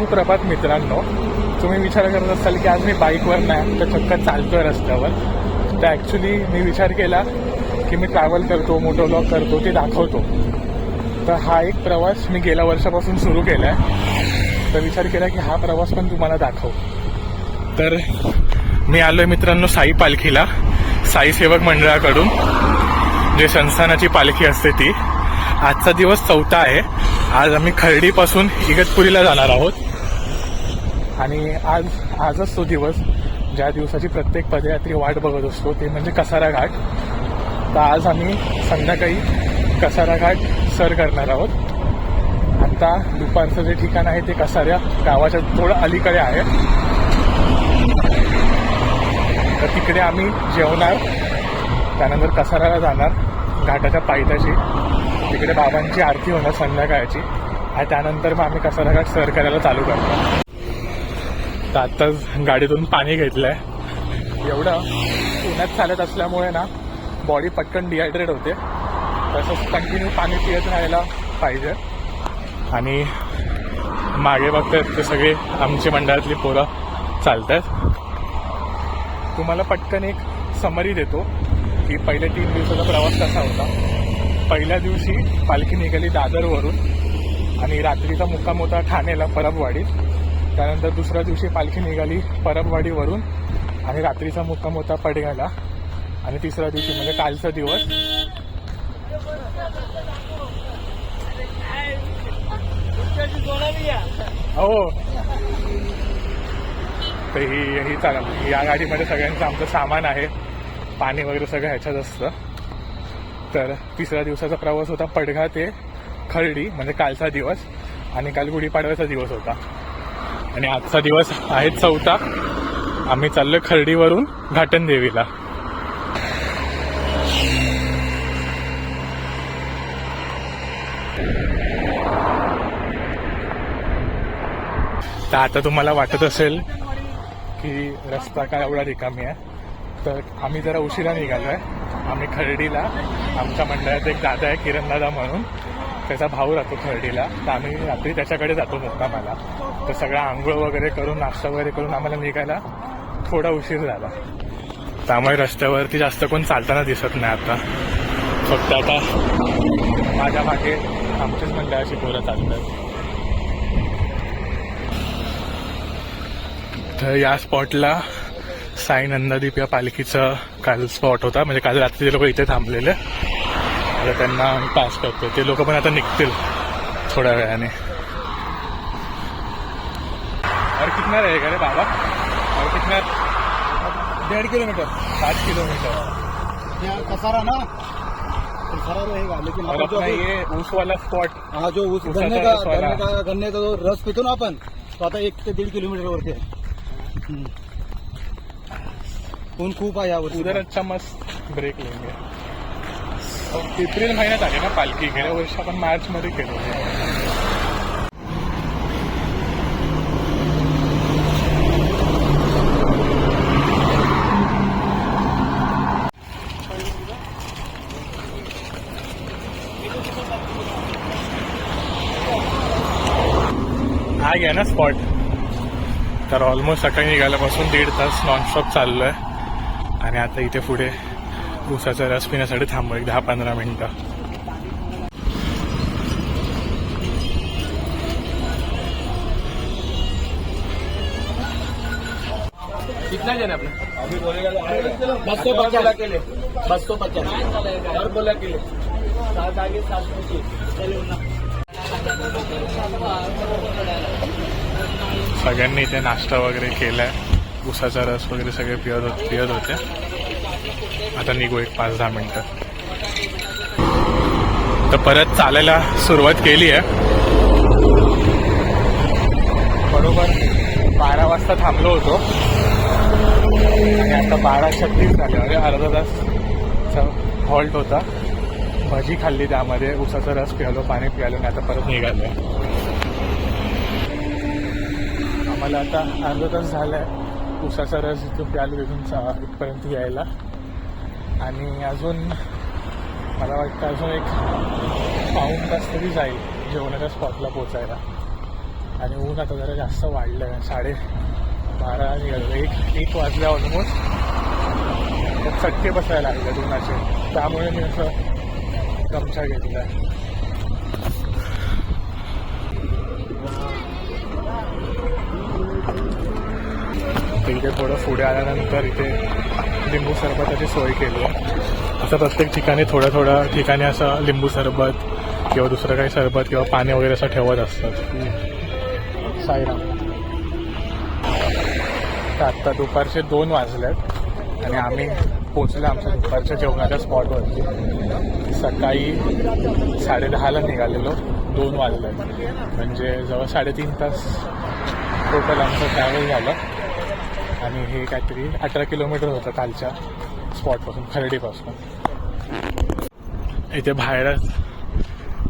सुप्रभात मित्रांनो. तुम्ही विचार करत असाल की आज मी बाईकवर नाही तर चक्क चालतोय रस्त्यावर. तर ॲक्च्युली मी विचार केला की मी ट्रॅव्हल करतो मोटो ब्लॉग करतो ते दाखवतो. तर हा एक प्रवास मी गेल्या वर्षापासून सुरू केला आहे तर विचार केला की हा प्रवास पण तुम्हाला दाखव. तर मी आलोय मित्रांनो साई पालखीला साई सेवक मंडळाकडून. जे संस्थानाची पालखी असते ती. आजचा दिवस चौथा आहे. आज आम्ही खर्डीपासून इगतपुरीला जाणार आहोत. आणि आज आजच तो दिवस ज्या दिवसाची प्रत्येक पदयात्री वाट बघत असतो ते म्हणजे कसारा घाट तर आज आम्ही संध्याकाळी कसारा घाट सर करणार आहोत. आता दुपारचं जे ठिकाण आहे ते कसाऱ्या गावाच्या थोडं अलीकडे आहे. तर तिकडे आम्ही जेवणार त्यानंतर कसाराला जाणार घाटाच्या पायथ्याशी. तिकडे बाबांची आरती होणार संध्याकाळची. आणि त्यानंतर मग आम्ही कसारा घाट सर करायला चालू करतो तर आत्ताच गाडीतून पाणी घेतलंय. एवढं उन्हात चालत असल्यामुळे ना बॉडी पटकन डिहायड्रेट होते. तसंच कंटिन्यू पाणी पियत राहायला पाहिजे. आणि मागे बघतायत ते सगळे आमची मंडळातली पोरं चालत आहेत तुम्हाला पटकन एक समरी देतो की पहिल्या तीन दिवसाचा प्रवास कसा होता. पहिल्या दिवशी पालखी निघाली दादरवरून आणि रात्रीचा मुक्काम होता ठाणेला परबवाडीत. त्यानंतर दुसऱ्या दिवशी पालखी निघाली परबवाडीवरून आणि रात्रीचा मुक्काम होता पडघ्याला. आणि तिसऱ्या दिवशी म्हणजे कालचा दिवस. हो. तर ही ही चालेल या गाडीमध्ये सगळ्यांचं आमचं सामान आहे. पाणी वगैरे सगळं ह्याच्यात असतं. तर तिसऱ्या दिवसाचा प्रवास होता पडघा ते खर्डी म्हणजे कालचा दिवस. आणि काल गुढीपाडव्याचा दिवस होता. आणि आजचा दिवस आहे चौथा. आम्ही चाललो खर्डीवरून घाटनदेवीला. तर आता तुम्हाला वाटत असेल की रस्ता काय एवढा रिकामी आहे. तर आम्ही जरा उशिरा निघालोय. आम्ही खर्डीला आमच्या मंडळात एक दादा आहे किरण दादा म्हणून. त्याचा भाऊ राहतो खर्डीला तर आम्ही रात्री त्याच्याकडे जातो मुक्कामाला. तर सगळा आंघोळ वगैरे करून नाश्ता वगैरे करून आम्हाला निघायला थोडा उशीर झाला. त्यामुळे रस्त्यावरती जास्त कोण चालताना दिसत नाही आता. फक्त आता माझ्या मागे आमच्याच मंडळाची पोरं चालतात. तर या स्पॉटला साई नंदादीप या पालखीचं काल स्पॉट होता. म्हणजे काल रात्री ते लोक इथे थांबलेले. आता त्यांना पास करतो ते लोक पण आता निघतील थोड्या वेळाने. अरे कितना रहेगा रे बाबा? और कितना? डेढ़ किलोमीटर. पाच किलोमीटर. यहाँ कसारा ना? कसारा रहेगा लेकिन और अपन ये ऊस वाला स्पॉट हाँ जो उस उसाचा गन्ने का. गन्ने का गन्ने का जो रस पितो ना आपण तो आता एक ते दीड किलोमीटर वरती आहे. ऊन खूप आहे यावरती उधर अच्छा मस्त ब्रेक लेंगे। एप्रिल महिन्यात आले ना पालखी गेल्या वर्षी आपण मार्च मध्ये केलं होतं. हा घ्या ना स्पॉट तर ऑलमोस्ट सकाळी निघाल्यापासून दीड तास नॉनस्टॉप चाललोय आणि आता इथे पुढे ऊसाचा रस पिण्यासाठी थांबू एक दहा पंधरा मिनिटं. कितना जन अपने बस सौ पचास अकेले बस सौ पचास और बोला अकेले सात आगे सात पीछे सगळ्यांनी इथे नाश्ता वगैरे केलाय. ऊसाचा रस वगैरे सगळे पियत होत पियत होते. आता निघू एक पाच दहा मिनिटं. तर परत चालायला सुरुवात केली आहे. बरोबर बारा वाजता थांबलो होतो. आणि आता बारा छत्तीस झाले. अरे अर्धा तासचा हॉल्ट होता. भजी खाल्ली त्यामध्ये उसाचा रस प्यालो पाणी प्यालो आणि आता परत निघालो आम्हाला आता अर्धा तास झालाय. उसाचा रस इथून प्यालो तिथून इथपर्यंत यायला. आणि अजून मला वाटतं अजून एक पाऊण तास तरी जाईल जेवणाच्या स्पॉटला पोचायला आणि ऊन आता जरा जास्त वाढलं आहे साडे बारा निघालं एक एक वाजल्या ऑलमोस्ट चटके बसायला लागले उन्हाचे त्यामुळे मी असं गमछा घेतला आहे इथे थोडं पुढे आल्यानंतर इथे लिंबू सरबताची सोय केली आहे. असं प्रत्येक ठिकाणी थोडं थोड्या ठिकाणी असं लिंबू सरबत किंवा दुसरं काही सरबत किंवा पाणी वगैरे असं ठेवत असतात. साईराम. तर आत्ता दुपारचे दोन वाजलेत आणि आम्ही पोचलो आमच्या दुपारच्या जेवणाच्या स्पॉटवरती. सकाळी साडेदहाला निघालेलो दोन वाजलेत. म्हणजे जवळ साडेतीन तास टोटल आमचं ट्रॅव्हल झालं. आणि हे काहीतरी अठरा किलोमीटर होतं कालच्या स्पॉटपासून खर्डीपासून इथे बाहेरच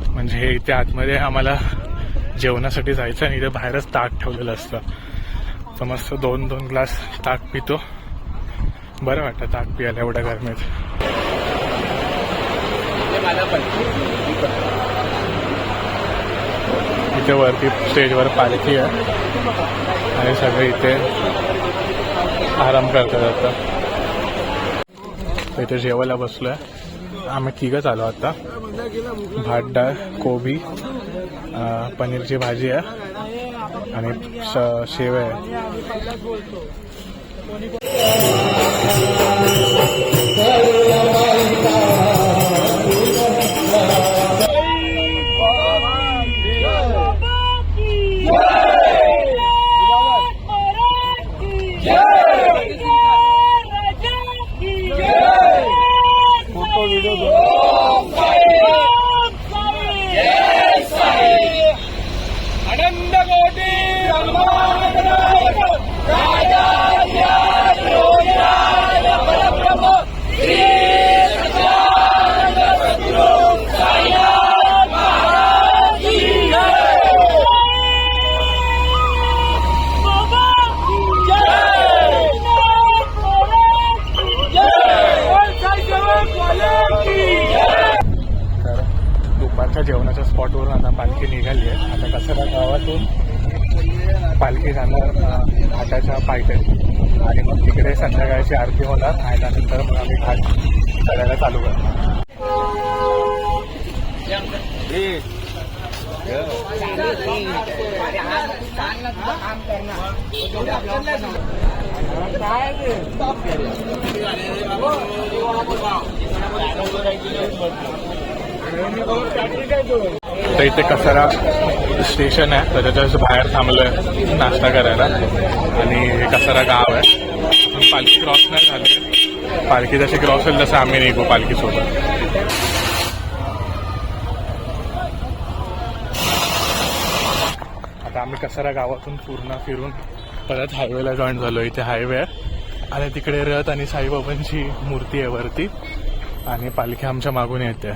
म्हणजे हे इथे आतमध्ये आम्हाला जेवणासाठी जायचं आणि इथे बाहेरच ताक ठेवलेलं असतं. तर मस्त दोन दोन ग्लास ताक पितो. बरं वाटतं ताक पियाला एवढ्या गरमीत. इथे वरती स्टेजवर पालखी आहे. आणि सगळे इथे आराम करतात आता इथे जेवायला बसलोय. आम्ही तिघच आलो आता. भात डाळ कोबी पनीरची भाजी आहे आणि श- शेव आहे. आणि आम्ही घाट चढायला चालू करतो तर इथे कसारा स्टेशन आहे. तर त्याच्या बाहेर थांबलोय नाश्ता करायला. आणि हे कसारा गाव आहे. पालखी क्रॉस नाही झाली. पालखी जशी क्रॉस होईल तसं आम्ही निघू पालखीसोबत आता आम्ही कसारा गावातून पूर्ण फिरून परत हायवेला जॉईन झालो इथे हायवे आहे. आणि तिकडे रथ आणि साईबाबांची मूर्ती आहे वरती. आणि पालखी आमच्या मागून येते.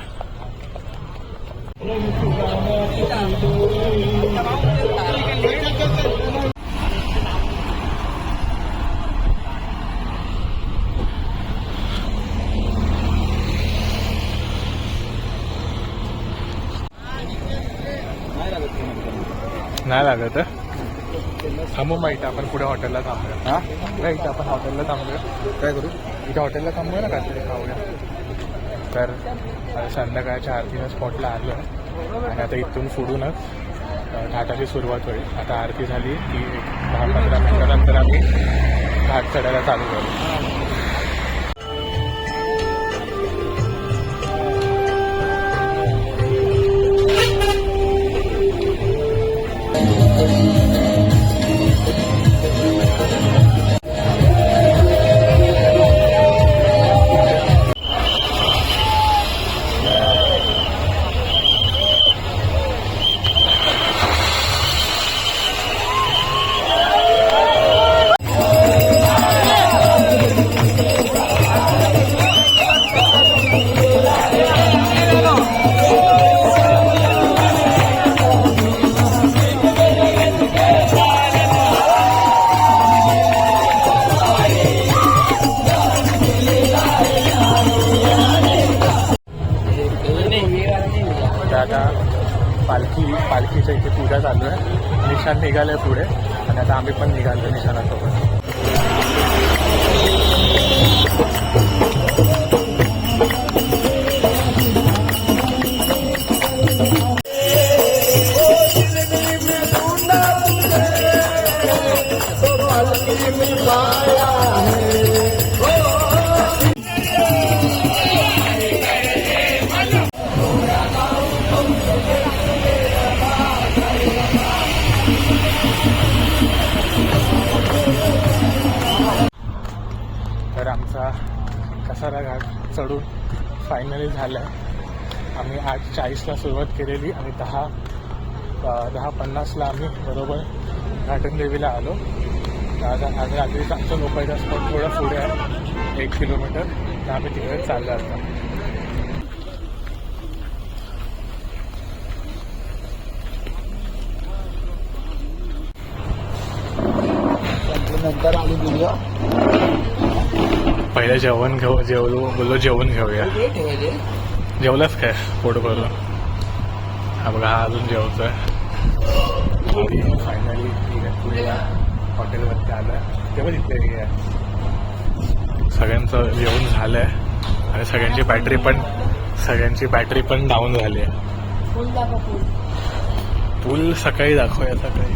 नाही लागत आहे? थांबू मग इथं आपण पुढे हॉटेलला थांबूया. हा? नाही इथं आपण हॉटेलला थांबूया. काय करू? इथं हॉटेलला थांबूया ना काहीतरी खाऊया. तर संध्याकाळच्या आरतीच्या स्पॉटला आलो आहे आणि आता इथून अ, घाटाची सुरुवात होईल. आता आरती झाली की एक दहा पंधरा मिनिटानंतर आम्ही घाट चढायला चालू करू. महालक्ष्मीच्या इथे पूजा चालू आहे. निशान निघालं पुढे. आणि आता आम्ही पण निघालो निशाणासोबत कसारा घाट चढून फायनली झालं. आहे आम्ही आठ चाळीसला सुरुवात केलेली आणि दहा दहा पन्नासला आम्ही बरोबर घाटन देवीला आलो. आता आज रात्रीचा आमचा लोकांचा स्पॉट थोडा पुढे आहे एक किलोमीटर तर आम्ही तिकडे चाललो आता. नंतर आम्ही गेलो पहिलं जेवण घेऊ जेवलो बोललो जेवण घेऊया. जेवलाच काय? पोट भरून. हा बघा हा अजून जेवतोय. फायनली आहे हॉटेलवरती आलोय. तेव्हा तिथे आहे. सगळ्यांचं जेवण झालंय. आणि सगळ्यांची बॅटरी पण सगळ्यांची बॅटरी पण डाऊन झाली आहे. पूल सकाळी दाखवूया सकाळी.